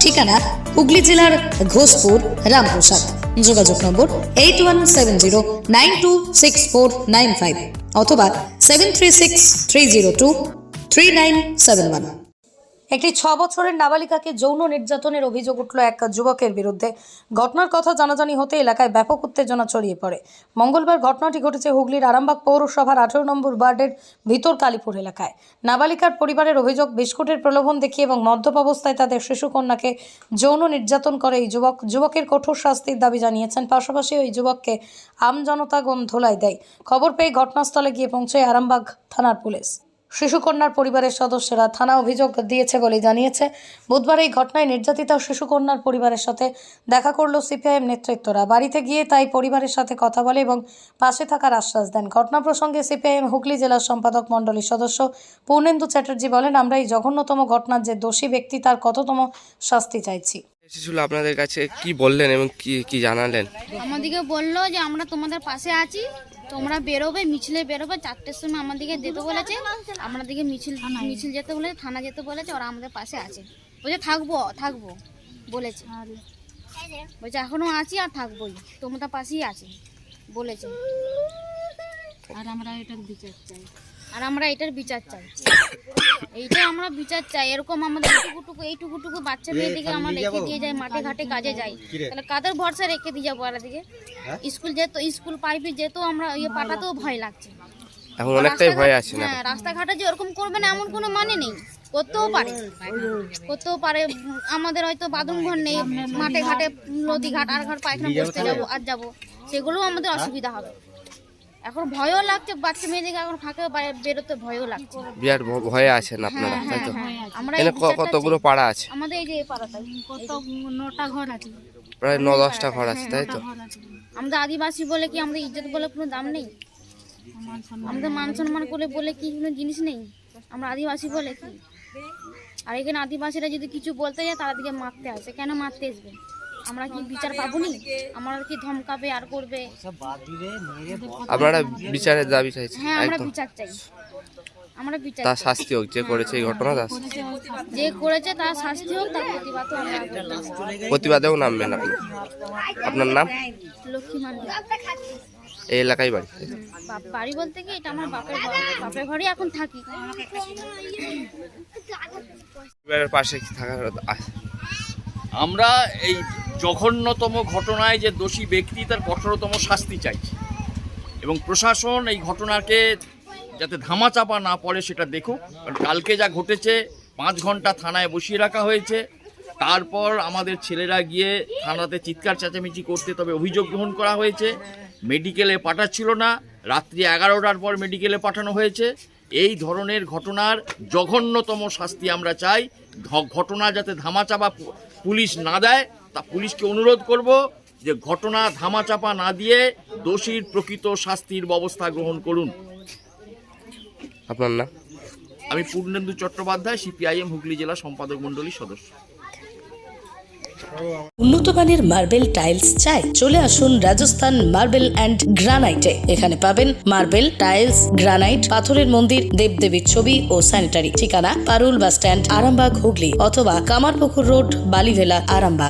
ঠিকানা হুগলি জেলার ঘোষপুর, রামপ্রসাদ। যোগাযোগ number eight one seven zero nine two six four nine five অথবা seven three six three zero two three nine seven one একটি ছ বছরের নাবালিকাকে যৌন নির্যাতনের অভিযোগ উঠল এক যুবকের বিরুদ্ধে। ঘটনার কথা জানাজানি হতে এলাকায় ব্যাপক উত্তেজনা ছড়িয়ে পড়ে। মঙ্গলবার ঘটনাটি ঘটেছে হুগলির আরামবাগ পৌরসভার আঠেরো নম্বর ওয়ার্ডের ভিতর কালীপুর এলাকায়। নাবালিকার পরিবারের অভিযোগ, বিস্কুটের প্রলোভন দেখিয়ে এবং মদ্যপ অবস্থায় তাদের শিশুকন্যাকে যৌন নির্যাতন করে এই যুবক, যুবকের কঠোর শাস্তির দাবি জানিয়েছেন। পাশাপাশি ওই যুবককে আমজনতাগণ ধোলাই দেয়। খবর পেয়ে ঘটনাস্থলে গিয়ে পৌঁছে আরামবাগ থানার পুলিশ। শিশুকন্যার পরিবারের সদস্যরা থানা অভিযোগ দিয়েছে বলে জানিয়েছে। বুধবার এই ঘটনায় নির্যাতিতা শিশুকন্যার পরিবারের সাথে দেখা করল সিপিআইএম নেতৃত্বরা। বাড়িতে গিয়ে তাই পরিবারের সাথে কথা বলে এবং পাশে থাকার আশ্বাস দেন। ঘটনা প্রসঙ্গে সিপিআইএম হুগলি জেলার সম্পাদক মণ্ডলীর সদস্য পূর্ণেন্দু চ্যাটার্জি বলেন, আমরা এই জঘন্যতম ঘটনার যে দোষী ব্যক্তি, তার কততম শাস্তি চাইছি। এসেছিল আপনাদের কাছে? কি বললেন এবং কি কি জানালেন? আমাদেরকে বলল যে আমরা তোমাদের পাশে আছি। তোমরা বেরোবে মিছিলে বেরোবে। চারটের সময় আমাদেরকে যেতে বলেছে। আমাদেরকে মিছিল মিছিল যেতে বলেছে থানা যেতে বলেছে। ওরা আমাদের পাশে আছে। বলছে থাকব থাকব। বলেছে। বলছে এখনও আছি আর থাকবোই। তোমাদের পাশেই আছি। বলেছে। আর আমরা এটার বিচার চাই। আর আমরা এটার বিচার চাই। এইটা আমরা বিচার চাই। এরকম আমাদের এইটুকুটুকু এইটুকুটুকু বাচ্চা মেয়েদিকে আমরা রেখে দিয়ে যাই মাঠে ঘাটে কাজে যাই। তাহলে কাদের ভরসা রেখে দিয়ে যাব আর দিকে স্কুল যেত স্কুল পাইপে যেত আমরা ইয়ে পাঠাতেও ভয় লাগছে। এখন অনেকটাই ভয় আছে না? হ্যাঁ রাস্তাঘাটে যে ওরকম করবে না এমন কোনো মানে নেই। করতেও পারে। করতেও পারে। আমাদের হয়তো বাথরুম ঘর নেই। মাঠে ঘাটে নদী ঘাট আর ঘাট পায়খানা বসতে যাব আর যাব। সেগুলোও আমাদের অসুবিধা হবে। এখন ভয়ও লাগছে বাচ্চা মেয়েদেরকে এখন ফাঁকে বেরোতে ভয়ও লাগছে। বিরাট ভয়ে আছেন আপনারা তাই তো? আমরা এখানে কতগুলো পাড়া আছে? আমাদের এই যে এই পাড়াটাই কত নটা ঘর আছে? প্রায় ন দশটা ঘর আছে তাই তো? আমাদের আদিবাসী বলে কি আমাদের ইজ্জত বলে কোনো দাম নেই? আমাদের মান সম্মান করে বলে কি কোনো জিনিস নেই? আমরা আদিবাসী বলে কি? আর এখানে আদিবাসীরা যদি কিছু বলতে যায় তারা দিকে মারতে আসে। কেন মারতে আসবে? আমরা কি বিচার পাবো নি? আমরা কি ধমকাবে আর করবে? আপনারা বিচারের দাবি চাইছেন হ্যাঁ আমরা বিচার চাই। আমরা বিচার তার শাস্তি হোক যে করেছে এই ঘটনা তার যে করেছে তার শাস্তি হোক তার প্রতিবাদও আমরা প্রতিবাদেও নামবেন আপনি। আপনার নাম? লক্ষ্মী মান্ডি এই এলাকায় বাড়ি। বাপ- বাড়ি বলতে কি এটা আমার বাপের ঘর বাপের ঘরে এখন থাকি। পাশে কি থাকার আমরা এই জঘন্যতম ঘটনায় যে দোষী ব্যক্তি তার কঠোরতম শাস্তি চাইছে। এবং প্রশাসন এই ঘটনাকে যাতে ধামাচাপা না পড়ে সেটা দেখুক। কালকে যা ঘটেছে, পাঁচ ঘণ্টা থানায় বসিয়ে রাখা হয়েছে। তারপর আমাদের ছেলেরা গিয়ে থানাতে চিৎকার চেঁচামেচি করতে তবে অভিযোগ গ্রহণ করা হয়েছে। মেডিকেলে পাঠাচ্ছিল না। রাত্রি এগারোটার পর মেডিকেলে পাঠানো হয়েছে। এই ধরনের ঘটনার জঘন্যতম শাস্তি আমরা চাই। ঘটনা যাতে ধামাচাপা পুলিশ না দেয় তা পুলিশকে অনুরোধ করব যে ঘটনা ধামাচাপা না দিয়ে দোষীর প্রকৃত শাস্তির ব্যবস্থা গ্রহণ করুন। আপনার নাম? আমি পূর্ণেন্দু চট্টোপাধ্যায় সিপিআইএম হুগলি জেলা সম্পাদক মণ্ডলীর সদস্য। উন্নত মানের মার্বেল টাইলস চাই চলে আসুন রাজস্থান মার্বেল অ্যান্ড গ্রানাইটে। এখানে পাবেন মার্বেল টাইলস গ্রানাইট পাথরের মন্দির দেবদেবীর ছবি ও স্যানিটারি। ঠিকানা পারুল বাস স্ট্যান্ড আরামবাগ হুগলি অথবা কামারপুকুর রোড বালিভেলা আরামবাগ।